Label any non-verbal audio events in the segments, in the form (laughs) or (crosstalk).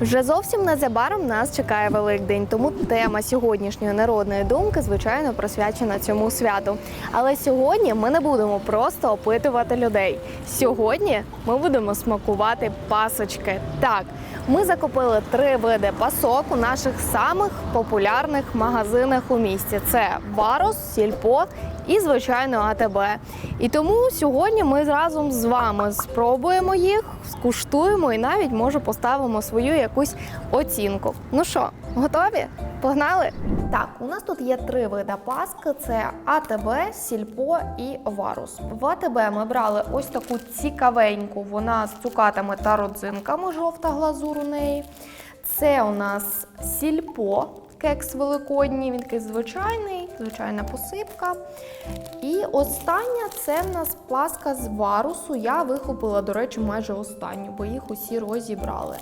Вже зовсім незабаром нас чекає Великдень, тому тема сьогоднішньої народної думки, звичайно, присвячена цьому святу. Але сьогодні ми не будемо просто опитувати людей. Сьогодні ми будемо смакувати пасочки. Так, ми закупили три види пасок у наших самих популярних магазинах у місті: це Варус, Сільпо і, звичайно, АТБ. І тому сьогодні ми разом з вами спробуємо їх, скуштуємо і навіть може поставимо свою якусь оцінку. Ну що, готові? Погнали? Так, у нас тут є три види паски: це АТБ, Сільпо і Варус. В АТБ ми брали ось таку цікавеньку, вона з цукатами та родзинками, жовта глазур у неї. Це у нас сільпо, кекс великодній, він такий звичайний, звичайна посипка. І остання це в нас паска з варусу. Я вихопила, до речі, майже останню, бо їх усі розібрали.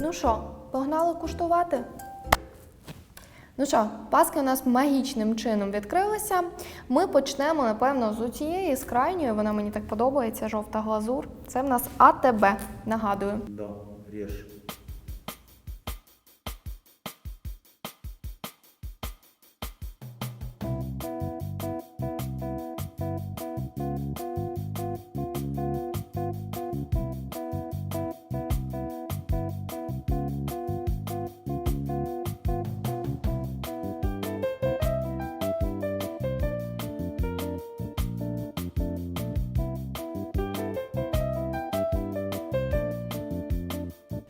Ну що, погнали куштувати? Ну що, паски у нас магічним чином відкрилися. Ми почнемо, напевно, з цієї, з крайньої. Вона мені так подобається, жовта глазур. Це в нас АТБ, нагадую. Да, режь.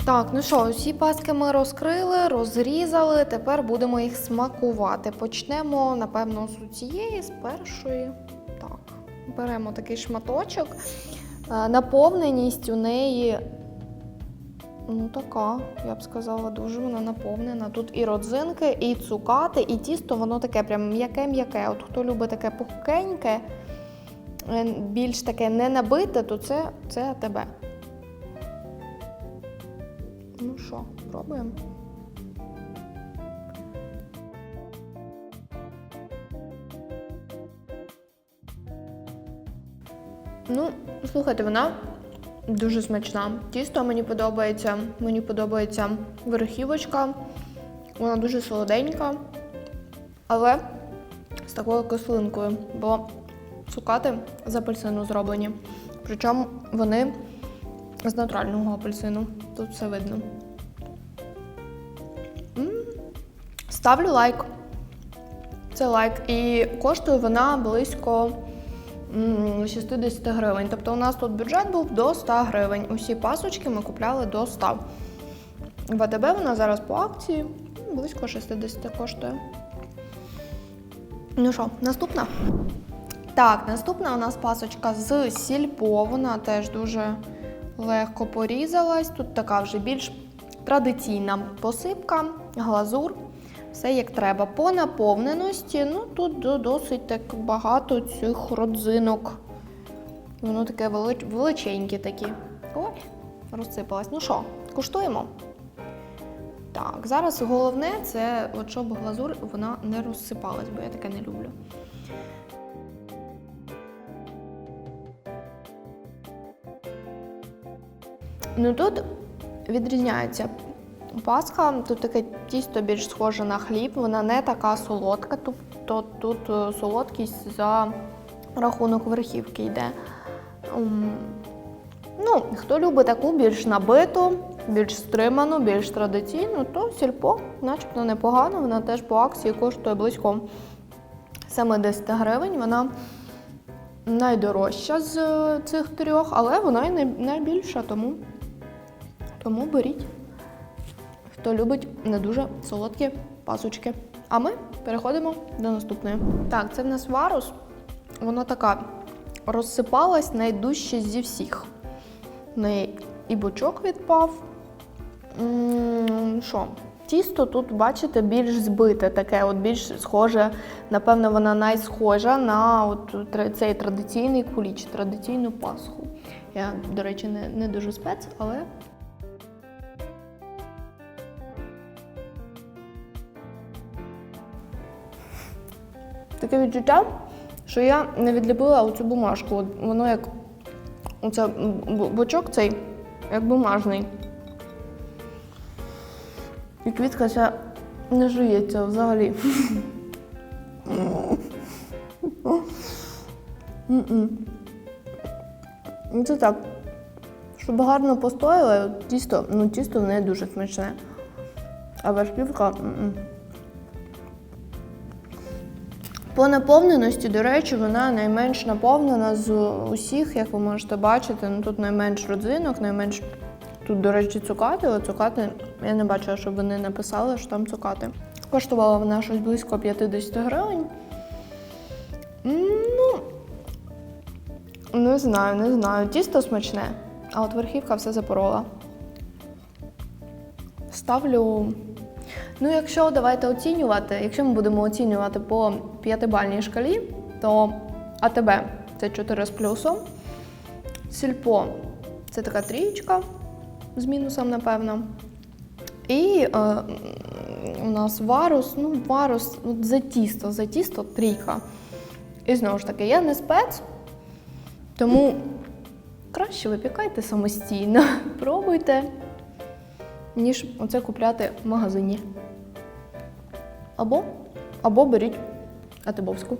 Так, ну що, усі паски ми розкрили, розрізали. Тепер будемо їх смакувати. Почнемо, напевно, з цієї, з першої. Так, беремо такий шматочок. Е, Наповненість у неї. Ну, така, я б сказала, дуже вона наповнена. Тут і родзинки, і цукати, і тісто, воно таке прям м'яке-м'яке. От хто любить таке пухкеньке, е, більш таке не набите, то це, це тебе. Ну що, пробуємо. Ну, слухайте, вона дуже смачна. Тісто мені подобається. Мені подобається верхівочка. Вона дуже солоденька, але з такою кислинкою, бо цукати з апельсину зроблені. Причому вони з натурального апельсину. Тут все видно. Ставлю лайк. Це лайк. І коштує вона близько 60 гривень. Тобто у нас тут бюджет був до 100 гривень. Усі пасочки ми купляли до 100. В АТБ вона зараз по акції близько 60 коштує. Ну що, наступна? Так, наступна у нас пасочка з сільпо. Вона теж дуже легко порізалась. Тут така вже більш традиційна посипка, глазур. Все як треба. По наповненості, ну тут досить так багато цих родзинок. Воно таке велич- величеньке такі. Ой, розсипалась. Ну що, куштуємо? Так, зараз головне це, от щоб глазур вона не розсипалась, бо я таке не люблю. Ну тут відрізняється пасха, тут таке тісто більш схоже на хліб, вона не така солодка, тобто тут е, солодкість за рахунок верхівки йде. Ну, хто любить таку більш набиту, більш стриману, більш традиційну, то сільпо, начебто непогано. Вона теж по акції коштує близько 70 гривень. Вона найдорожча з е, цих трьох, але вона і найбільша, тому, тому беріть. Хто любить не дуже солодкі пасочки. А ми переходимо до наступної. Так, це в нас варус. Вона така розсипалась найдужче зі всіх. В неї і бочок відпав. Що? Тісто тут, бачите, більш збите, таке, от більш схоже, напевно, вона найсхожа на от цей традиційний куліч, традиційну пасху. Я, до речі, не, не дуже спец, але таке відчуття, що я не відліпила оцю бумажку. Воно як оце бочок цей, як бумажний. І квітка ця не жується взагалі. Це так. Щоб гарно постояло, тісто, ну тісто в неї дуже смачне. А вершківка. По наповненості, до речі, вона найменш наповнена з усіх, як ви можете бачити. Ну тут найменш родзинок, найменш тут, до речі, цукати, але цукати я не бачила, щоб вони написали, що там цукати. Коштувала вона щось близько 50 гривень. Ну, не знаю, не знаю. Тісто смачне, а от верхівка все запорола. Ставлю. Ну, якщо давайте оцінювати, якщо ми будемо оцінювати по п'ятибальній шкалі, то АТБ це 4 з плюсом. Сільпо це така трієчка з мінусом, напевно. І е, у нас варус, ну, варус от за тісто, за тісто трійка. І знову ж таки, я не спец, тому краще випікайте самостійно, (laughs) пробуйте, ніж оце купляти в магазині. Або, або беріть атибовську.